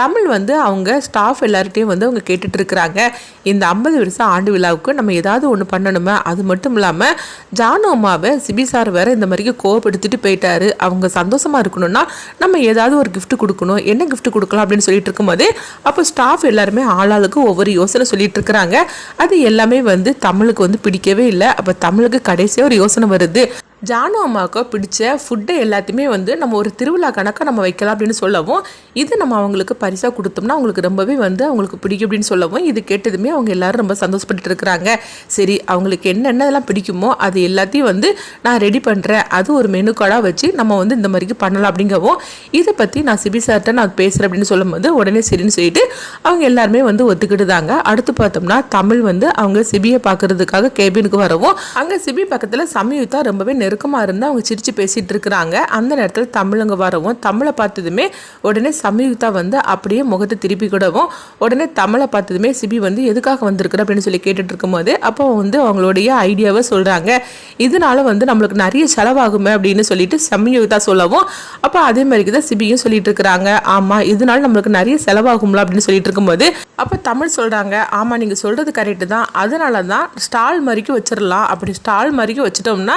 தமிழ் வந்து அவங்க ஸ்டாஃப் எல்லார்கிட்டையும் வந்து அவங்க கேட்டுட்டு இருக்கிறாங்க இந்த ஐம்பது வருஷம் ஆண்டு விழாவுக்கு நம்ம ஏதாவது ஒன்று பண்ணணுமே? அது மட்டும் இல்லாமல் ஜானு அம்மாவை சிபி சார் வேற இந்த மாதிரிக்கு கோவப்படுத்திட்டு போயிட்டாரு. அவங்க சந்தோஷமாக இருக்கணும்னா நம்ம ஏதாவது ஒரு கிஃப்ட் கொடுக்கணும். என்ன கிஃப்ட் கொடுக்கலாம் அப்படின்னு சொல்லிட்டு இருக்கும்போது அப்போ ஸ்டாஃப் எல்லாருமே ஆளாளுக்கு ஒவ்வொரு யோசனை சொல்லிட்டு இருக்கிறாங்க அது எல்லாமே வந்து தமிழுக்கு வந்து பிடிக்கவே இல்லை. அப்போ தமிழுக்கு கடைசியாக ஒரு யோசனை வருது. ஜானு அம்மாவுக்கு பிடிச்ச ஃபுட்டை எல்லாத்தையுமே வந்து நம்ம ஒரு திருவிழா கணக்காக நம்ம வைக்கலாம் அப்படின்னு சொல்லவும் இது நம்ம அவங்களுக்கு பரிசாக கொடுத்தோம்னா அவங்களுக்கு ரொம்பவே வந்து அவங்களுக்கு பிடிக்கும் அப்படின்னு சொல்லவும் இது கேட்டதுமே அவங்க எல்லாரும் ரொம்ப சந்தோஷப்பட்டு இருக்கிறாங்க. சரி அவங்களுக்கு என்னென்னலாம் பிடிக்குமோ அது எல்லாத்தையும் வந்து நான் ரெடி பண்ணுறேன் அது ஒரு மெனு கார்டாக வச்சு நம்ம வந்து இந்த மாதிரிக்கு பண்ணலாம் அப்படிங்கவும் இதை பற்றி நான் சிபி சார்கிட்ட நான் பேசுகிறேன் அப்படின்னு சொல்லும்போது உடனே சரின்னு சொல்லிட்டு அவங்க எல்லாருமே வந்து ஒத்துக்கிட்டுதாங்க. அடுத்து பார்த்தோம்னா தமிழ் வந்து அவங்க சிபியை பார்க்கறதுக்காக கேபினுக்கு வரவும் அங்கே சிபி பக்கத்தில் சமயுத்தா ரொம்பவே நெருக்கமாக இருந்து அவங்க சிரித்து பேசிகிட்டு இருக்கிறாங்க. அந்த நேரத்தில் தமிழுங்க வரவும் தமிழை பார்த்ததுமே உடனே சமயுக்தா வந்து அப்படியே முகத்தை திருப்பி கூடவும் உடனே தமிழை பார்த்ததுமே சிபி வந்து எதுக்காக வந்திருக்குற? அப்படின்னு சொல்லி கேட்டுட்டு இருக்கும்போது அப்போ வந்து அவங்களுடைய ஐடியாவை சொல்கிறாங்க இதனால வந்து நம்மளுக்கு நிறைய செலவாகுமே அப்படின்னு சொல்லிட்டு சமயுக்தா சொல்லவும் அப்போ அதே மாதிரிக்கு தான் சிபியும் சொல்லிட்டு இருக்கிறாங்க. ஆமாம் இதனால நம்மளுக்கு நிறைய செலவாகும்ல அப்படின்னு சொல்லிட்டு இருக்கும்போது அப்போ தமிழ் சொல்கிறாங்க ஆமாம் நீங்கள் சொல்கிறது கரெக்டு தான். அதனால தான் ஸ்டால் மாதிரிக்கு வச்சிடலாம் அப்படி ஸ்டால் மாதிரிக்கு வச்சிட்டோம்னா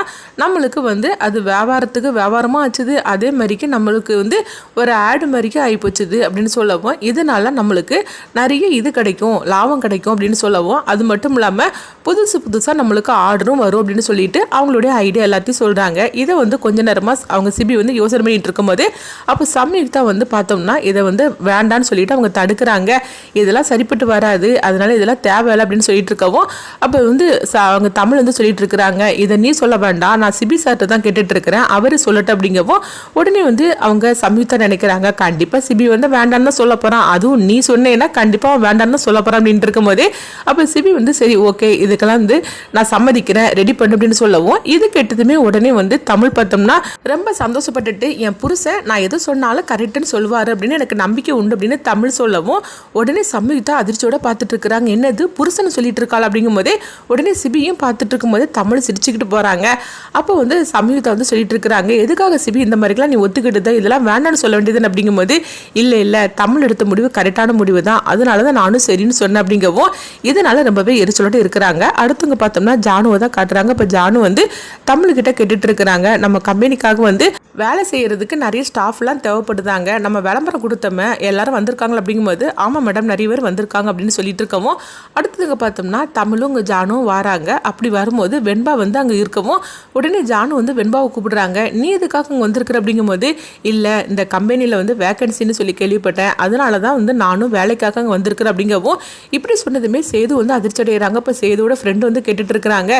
அவங்களுக்கு வந்து அது வியாபாரத்துக்கு வியாபாரமாக ஆச்சுது அதே மாதிரிக்கு நம்மளுக்கு வந்து ஒரு ஆடு மாதிரிக்கு ஆகிப்போச்சுது அப்படின்னு சொல்லவும் இதனால நம்மளுக்கு நிறைய இது கிடைக்கும் லாபம் கிடைக்கும் அப்படின்னு சொல்லவும் அது மட்டும் இல்லாமல் புதுசு புதுசாக நம்மளுக்கு ஆர்டரும் வரும் அப்படின்னு சொல்லிட்டு அவங்களுடைய ஐடியா எல்லாத்தையும் சொல்கிறாங்க இதை வந்து கொஞ்ச நேரமாக அவங்க சிபி வந்து யோசனை பண்ணிட்டு இருக்கும்போது அப்போ சம்யுக்தா வந்து பார்த்தோம்னா இதை வந்து வேண்டான்னு சொல்லிட்டு அவங்க தடுக்கிறாங்க. இதெல்லாம் சரிப்பட்டு வராது அதனால இதெல்லாம் தேவையில்லை அப்படின்னு சொல்லிட்டு இருக்கவும் அப்போ வந்து அவங்க தமிழ் வந்து சொல்லிட்டு இருக்கிறாங்க. இதை நீ சொல்ல வேண்டாம் நான் சிபி சார்கிட்ட தான் கேட்டுட்டு இருக்கிறேன் அவர் சொல்லட்டு அப்படிங்கவும் உடனே வந்து அவங்க சம்யுக்தா நினைக்கிறாங்க. கண்டிப்பாக சிபி வந்து வேண்டாம்னு தான் சொல்ல போகிறான் அதுவும் நீ சொன்னேன்னா கண்டிப்பாக அவன் வேண்டாம்னு தான் சொல்ல போகிறான் அப்படின்ட்டு இருக்கும்போதே அப்போ சிபி வந்து சரி ஓகே இதுக்கெல்லாம் வந்து நான் சம்மதிக்கிறேன் ரெடி பண்ணு அப்படின்னு சொல்லவும் இது கேட்டதுமே உடனே வந்து தமிழ் பார்த்தோம்னா ரொம்ப சந்தோஷப்பட்டுட்டு என் புருஷன் நான் எது சொன்னாலும் கரெக்டுன்னு சொல்லுவார் அப்படின்னு எனக்கு நம்பிக்கை உண்டு அப்படின்னு தமிழ் சொல்லவும் உடனே சம்யுக்தா அதிர்ச்சியோட பார்த்துட்டு இருக்கிறாங்க என்னது புருஷன் சொல்லிட்டு இருக்காள் அப்படிங்கும்போதே உடனே சிபியும் பார்த்துட்டு இருக்கும்போது தமிழ் சிரிச்சுக்கிட்டு போகிறாங்க அப்போ வந்து சம்யுக்தா வந்து சொல்லிட்டு இருக்கிறாங்க எதுக்காக சிபி இந்த மாதிரிலாம் நீ ஒத்துக்கிட்டு இதெல்லாம் வேண்டாம்னு சொல்ல வேண்டியது அப்படிங்கும்போது இல்லை இல்லை. தமிழ் எடுத்த முடிவு கரெக்டான முடிவு தான். அதனால தான் நானும் சரின்னு சொன்னேன் அப்படிங்கவும் இதனால ரொம்பவே எரிச்சலோட இருக்கிறாங்க. அடுத்தவங்க பார்த்தோம்னா ஜானுவை தான் காட்டுறாங்க. இப்போ ஜானு வந்து தமிழ்கிட்ட கேட்டுட்டு இருக்கிறாங்க நம்ம கம்பெனிக்காக வந்து வேலை செய்கிறதுக்கு நிறைய ஸ்டாஃப்லாம் தேவைப்படுதாங்க. நம்ம விளம்பரம் கொடுத்தோமே எல்லாரும் வந்திருக்காங்களா அப்படிங்கும்போது ஆமாம் மேடம் நிறைய பேர் வந்திருக்காங்க அப்படின்னு சொல்லிட்டு இருக்கவும் அடுத்ததுங்க பார்த்தோம்னா தமிழும் இங்கே ஜானும் வராங்க. அப்படி வரும்போது வெண்பா வந்து அங்கே இருக்கவும் உடனே ஜானு வந்து வெண்பாவை கூப்பிடுறாங்க. நீ இதுக்காக இங்கே வந்திருக்கிற அப்படிங்கும்போது இல்லை இந்த கம்பெனியில் வந்து வேக்கன்சின்னு சொல்லி கேள்விப்பட்டேன். அதனால தான் வந்து நானும் வேலைக்காக அங்கே வந்திருக்கிறேன் அப்படிங்கவும் இப்படி சொன்னதுமே சேது வந்து அதிர்ச்சி அடைகிறாங்க இப்போ சேதுவோட ஃப்ரெண்டு வந்து கேட்டுட்டு இருக்கிறாங்க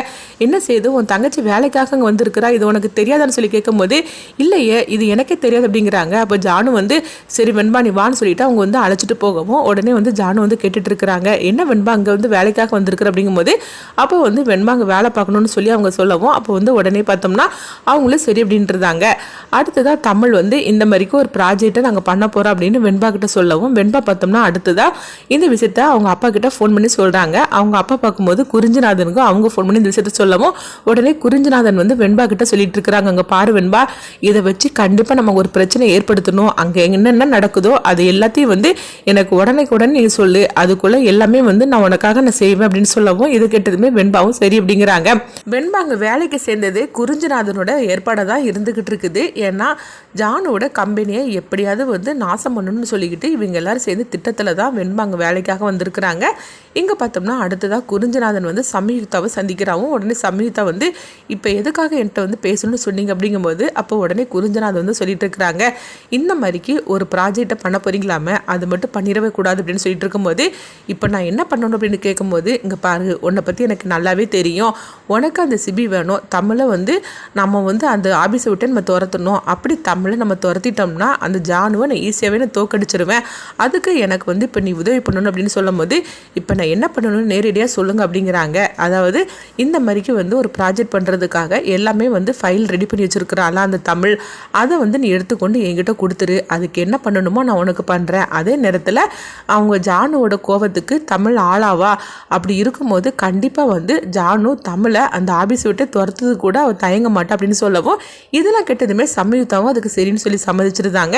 என்ன சேது உன் தங்கச்சி வேலைக்காக அங்கே வந்திருக்கிறா? இது உனக்கு தெரியாதான்னு சொல்லி கேட்கும்போது இல்லையே இது எனக்கே தெரியாது அப்படிங்கிறாங்க. அப்போ ஜானு வந்து சரி வெண்பா நீ வான்னு சொல்லிட்டு அவங்க வந்து அழைச்சிட்டு போகவும் உடனே வந்து ஜானு வந்து கேட்டுட்டு இருக்கிறாங்க என்ன வெண்பா அங்கே வந்து வேலைக்காக வந்திருக்கிற அப்படிங்கும்போது அப்போ வந்து வெண்பா அங்கே வேலை பார்க்கணும்னு சொல்லி அவங்க சொல்லவும் அப்போ வந்து உடனே பார்த்து பார்த்தோம்னா அவங்களும் சரி அப்படின்றதாங்க அடுத்ததாக தமிழ் வந்து இந்த மாதிரிக்கு ஒரு ப்ராஜெக்டை நாங்கள் பண்ண போகிறோம் அப்படின்னு வெண்பா கிட்ட சொல்லவும் வெண்பா பார்த்தோம்னா அடுத்ததாக இந்த விஷயத்த அவங்க அப்பா கிட்ட ஃபோன் பண்ணி சொல்கிறாங்க அவங்க அப்பா பார்க்கும்போது குறிஞ்சிநாதனுக்கும் அவங்க ஃபோன் பண்ணி இந்த விஷயத்த சொல்லவும் உடனே குறிஞ்சிநாதன் வந்து வெண்பா கிட்ட சொல்லிட்டு இருக்கிறாங்க. அங்கே பாரு வெண்பா இதை வச்சு கண்டிப்பாக நம்ம ஒரு பிரச்சனை ஏற்படுத்தணும். அங்கே என்னென்ன நடக்குதோ அது எல்லாத்தையும் வந்து எனக்கு உடனே நீ சொல்லு. அதுக்குள்ளே எல்லாமே வந்து நான் உனக்காக நான் செய்வேன் அப்படின்னு சொல்லவும் இது கேட்டதுமே வெண்பாவும் சரி அப்படிங்கிறாங்க. வெண்பா அங்கே வேலைக்கு சேர்ந்தது குறிஞ்சிநாதனோட ஏற்பாடாக தான் இருந்துக்கிட்டு இருக்குது. ஏன்னா ஜானோட கம்பெனியை எப்படியாவது வந்து நாசம் பண்ணணும்னு சொல்லிக்கிட்டு இவங்க எல்லாரும் சேர்ந்து திட்டத்தில் தான் வெண்பாங்க வேலைக்காக வந்திருக்கிறாங்க. இங்கே பார்த்தோம்னா அடுத்ததாக குறிஞ்சிநாதன் வந்து சம்யுக்தாவை சந்திக்கிறாவும் உடனே சம்யுக்தா வந்து இப்போ எதுக்காக என்கிட்ட வந்து பேசணும்னு சொன்னீங்க? அப்படிங்கும்போது அப்போ உடனே குறிஞ்சிநாதன் வந்து சொல்லிட்டு இருக்கிறாங்க. இந்த மாதிரிக்கு ஒரு ப்ராஜெக்டை பண்ண போறீங்களாமே? அது மட்டும் பண்ணிடவே கூடாது அப்படின்னு சொல்லிட்டு இருக்கும்போது இப்போ நான் என்ன பண்ணணும்? அப்படின்னு கேட்கும்போது இங்கே பாரு உன்னை பற்றி எனக்கு நல்லாவே தெரியும். உனக்கு அந்த சிபி வேணும். தமிழை வந்து நம்ம வந்து அந்த ஆபீஸை விட்டு நம்ம துரத்தணும். அப்படி தமிழை நம்ம துரத்திட்டோம்னா அந்த ஜானுவை நான் ஈஸியாகவே நான் தோக்கடிச்சிருவேன். அதுக்கு எனக்கு வந்து இப்போ நீ உதவி பண்ணணும் அப்படின்னு சொல்லும் போது இப்போ நான் என்ன பண்ணணும்னு நேரடியாக சொல்லுங்கள் அப்படிங்கிறாங்க. அதாவது இந்த மாதிரிக்கு வந்து ஒரு ப்ராஜெக்ட் பண்ணுறதுக்காக எல்லாமே வந்து ஃபைல் ரெடி பண்ணி வச்சுருக்குறாள் அந்த தமிழ்? அதை வந்து நீ எடுத்துக்கொண்டு என்கிட்ட கொடுத்துரு. அதுக்கு என்ன பண்ணணுமோ நான் உனக்கு பண்ணுறேன் அதே நேரத்தில் அவங்க ஜானுவோட கோவத்துக்கு தமிழ் ஆளாவா? அப்படி இருக்கும்போது கண்டிப்பாக வந்து ஜானு தமிழை அந்த ஆபீஸ் விட்டு துரத்துறது கூட தயங்க மாட்டா அப்படின்னு சொல்லவும் இதெல்லாம் கெட்டதுமே சமயுத்தாவும் அதுக்கு சரின்னு சொல்லி சம்மதிச்சிருந்தாங்க.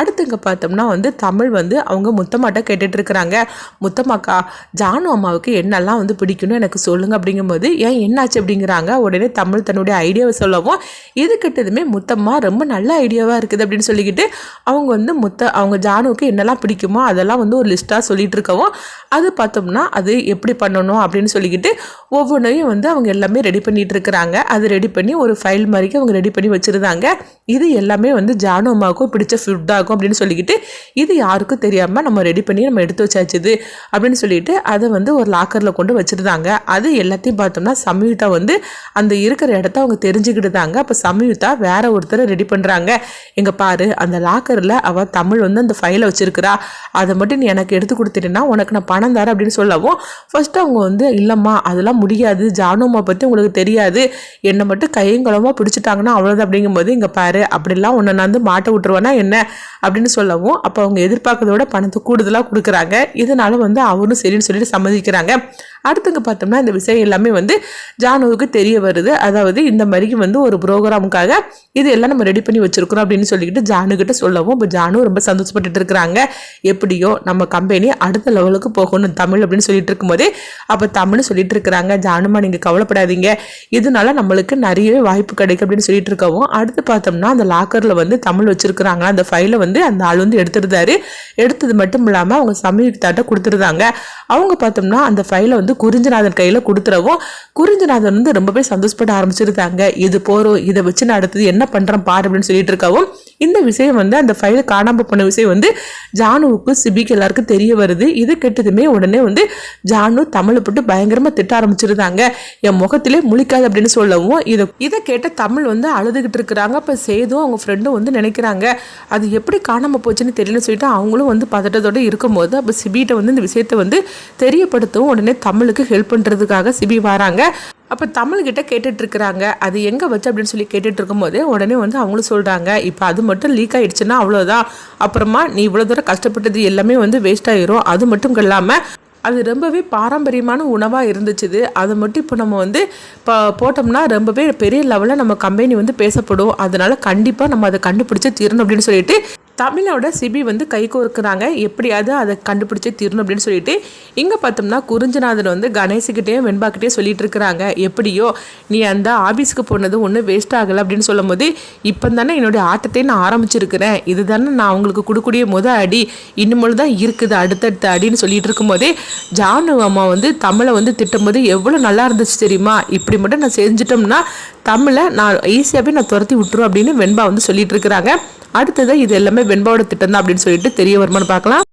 அடுத்து பார்த்தோம்னா வந்து தமிழ் வந்து அவங்க முத்தமாட்ட கேட்டுட்டு இருக்கிறாங்க முத்தமாக்கா ஜானு அம்மாவுக்கு என்னெல்லாம் வந்து பிடிக்கும்னு எனக்கு சொல்லுங்க அப்படிங்கும்போது ஏன் என்னாச்சு அப்படிங்கிறாங்க. உடனே தமிழ் தன்னுடைய ஐடியாவை சொல்லவும் இது கெட்டதுமே முத்தம்மா ரொம்ப நல்ல ஐடியாவாக இருக்குது அப்படின்னு சொல்லிக்கிட்டு அவங்க வந்து முத்த அவங்க ஜானுவுக்கு என்னெல்லாம் பிடிக்குமோ அதெல்லாம் வந்து ஒரு லிஸ்ட்டாக சொல்லிட்டு இருக்கவும் அது பார்த்தோம்னா அது எப்படி பண்ணணும் அப்படின்னு சொல்லிக்கிட்டு ஒவ்வொன்றையும் வந்து அவங்க எல்லாமே ரெடி பண்ணிட்டு இருக்கிறாங்க அது ரெடி பண்ணி ஒரு ஃபைல் மாதிரிக்கு அவங்க ரெடி பண்ணி வச்சுருந்தாங்க. இது எல்லாமே வந்து ஜானு அம்மாவுக்கும் பிடிச்ச ஃபுட்டாகும் அப்படின்னு சொல்லிக்கிட்டு இது யாருக்கும் தெரியாமல் நம்ம ரெடி பண்ணி நம்ம எடுத்து வச்சாச்சுது அப்படின்னு சொல்லிட்டு அதை வந்து ஒரு லாக்கரில் கொண்டு வச்சுருந்தாங்க. அது எல்லாத்தையும் பார்த்தோம்னா சமயுதா வந்து அந்த இருக்கிற இடத்த அவங்க தெரிஞ்சுக்கிட்டுதாங்க அப்போ சமயுதா வேற ஒருத்தரை ரெடி பண்ணுறாங்க எங்கள் பாரு அந்த லாக்கரில் அவள் தமிழ் வந்து அந்த ஃபைலை வச்சிருக்கிறா. அதை மட்டும் நீ எனக்கு எடுத்து கொடுத்துட்டேன்னா உனக்கு நான் பணம் தரேன் அப்படின்னு சொல்லவும் ஃபஸ்ட்டு அவங்க வந்து இல்லைம்மா அதெல்லாம் முடியாது. ஜானுமா பற்றி உங்களுக்கு தெரியாது. என்னை மட்டும் கையங்குளமாக பிடிச்சிட்டாங்கன்னா அவ்வளோது அப்படிங்கும்போது இங்கே பாரு அப்படிலாம் உன்னை நான் வந்து மாட்ட விட்டுருவேன்னா என்ன? அப்படின்னு சொல்லவும் அப்போ அவங்க எதிர்பார்க்கறதோட பணத்தை கூடுதலாக கொடுக்குறாங்க. இதனால வந்து அவரும் சரின்னு சொல்லிட்டு சம்மதிக்கிறாங்க. அடுத்துங்க பார்த்தோம்னா இந்த விஷயம் எல்லாமே வந்து ஜானுவுக்கு தெரிய வருது. அதாவது இந்த மாதிரி வந்து ஒரு ப்ரோக்ராமுக்காக இது எல்லாம் நம்ம ரெடி பண்ணி வச்சிருக்கிறோம் அப்படின்னு சொல்லிக்கிட்டு ஜானுக்கிட்ட சொல்லவும் இப்போ ஜானு ரொம்ப சந்தோஷப்பட்டுட்டு இருக்கிறாங்க. எப்படியோ நம்ம கம்பெனி அடுத்த லெவலுக்கு போகணும் தமிழ் அப்படின்னு சொல்லிட்டு இருக்கும்போதே அப்போ தமிழ் சொல்லிட்டு இருக்கிறாங்க. ஜானுமா நீங்கள் கவலைப்படாதீங்க. இதனால நம்மளுக்கு நிறைய நிறையவே வாய்ப்பு கிடைக்கும் அப்படின்னு சொல்லிட்டு இருக்கவும் அடுத்து பார்த்தோம்னா அந்த லாக்கரில் வந்து தமிழ் வச்சிருக்கிறாங்க. அந்த ஃபைலை வந்து அந்த ஆள் வந்து எடுத்துருந்தாரு. எடுத்தது மட்டும் இல்லாமல் அவங்க சமீபத்தாட்ட கொடுத்துருந்தாங்க. அவங்க பார்த்தோம்னா அந்த ஃபைலை வந்து குறிஞ்சநாதன் கையில் கொடுத்துறவும் குறிஞ்சநாதன் வந்து ரொம்பவே சந்தோஷப்பட ஆரம்பிச்சிருந்தாங்க இது போகிறோம் இதை வச்சு நான் அடுத்தது என்ன பண்ணுறேன் பாரு அப்படின்னு சொல்லிட்டு இருக்கவும் இந்த விஷயம் வந்து அந்த ஃபைலை காணாமல் போன விஷயம் வந்து ஜானுவுக்கு சிபிக்கு எல்லாருக்கும் தெரிய வருது. இது கெட்டதுமே உடனே வந்து ஜானு தமிழை போட்டு பயங்கரமாக திட்ட ஆரம்பிச்சிருந்தாங்க. என் முகத்திலே முழிக்காது அப்படின்னு சொல்லவும் இதை இதை கேட்ட தமிழ் வந்து அழுதுகிட்டு இருக்கிறாங்க. அப்போ சேதும் அவங்க ஃப்ரெண்டும் வந்து நினைக்கிறாங்க அது எப்படி காணாமல் போச்சுன்னு தெரியலன்னு சொல்லிட்டு அவங்களும் வந்து பதட்டத்தோடு இருக்கும்போது அப்போ சிபிகிட்ட வந்து இந்த விஷயத்தை வந்து தெரியப்படுத்தவும் உடனே தமிழுக்கு ஹெல்ப் பண்ணுறதுக்காக சிபி வராங்க. அப்போ தமிழ்கிட்ட கேட்டுட்டு இருக்கிறாங்க. அது எங்கே வச்சு அப்படின்னு சொல்லி கேட்டுட்டு இருக்கும்போது உடனே வந்து அவங்களும் சொல்கிறாங்க இப்போ அது மட்டும் லீக் ஆயிடுச்சுன்னா அவ்வளோதான் அப்புறமா நீ இவ்வளோ தூரம் கஷ்டப்பட்டது எல்லாமே வந்து வேஸ்ட் ஆயிரும். அது மட்டும் இல்லாமல் அது ரொம்பவே பாரம்பரியமான உணவாக இருந்துச்சுது. அதை மட்டும் இப்போ நம்ம வந்து இப்போ போட்டோம்னா ரொம்பவே பெரிய லெவலில் நம்ம கம்பெனி வந்து பேசப்படும். அதனால கண்டிப்பாக நம்ம அதை கண்டுபிடிச்சி தீரணும் அப்படின்னு சொல்லிட்டு தமிழோட சிபி வந்து கை கோர்க்குறாங்க. எப்படியாவது அதை கண்டுபிடிச்சி தீரணும் அப்படின்னு சொல்லிட்டு இங்கே பார்த்தோம்னா குறிஞ்சநாதன் வந்து கணேசுக்கிட்டேயும் வெண்பாக்கிட்டேயும் சொல்லிட்டு இருக்கிறாங்க. எப்படியோ நீ அந்த ஆஃபீஸ்க்கு போனது ஒன்றும் வேஸ்ட் ஆகலை அப்படின்னு சொல்லும் போது இப்போ தானே என்னுடைய ஆட்டத்தை நான் ஆரம்பிச்சிருக்கிறேன். இது தானே நான் உங்களுக்கு கொடுக்கூடிய முத அடி. இன்னும் தான் இருக்குது அடுத்தடுத்த அடின்னு சொல்லிட்டு இருக்கும்போதே ஜானு அம்மா வந்து தமிழை வந்து திட்டும்போது எவ்வளோ நல்லா இருந்துச்சு தெரியுமா? இப்படி மட்டும் நான் செஞ்சிட்டோம்னா தமிழை நான் ஈஸியாகவே நான் துரத்தி விட்டுரும் அப்படின்னு வெண்பா வந்து சொல்லிட்டு இருக்கிறாங்க. அடுத்தது இது எல்லாமே வெண்பாவோட திட்டம் தான் அப்படின்னு சொல்லிட்டு தெரிய வருமானு பார்க்கலாம்.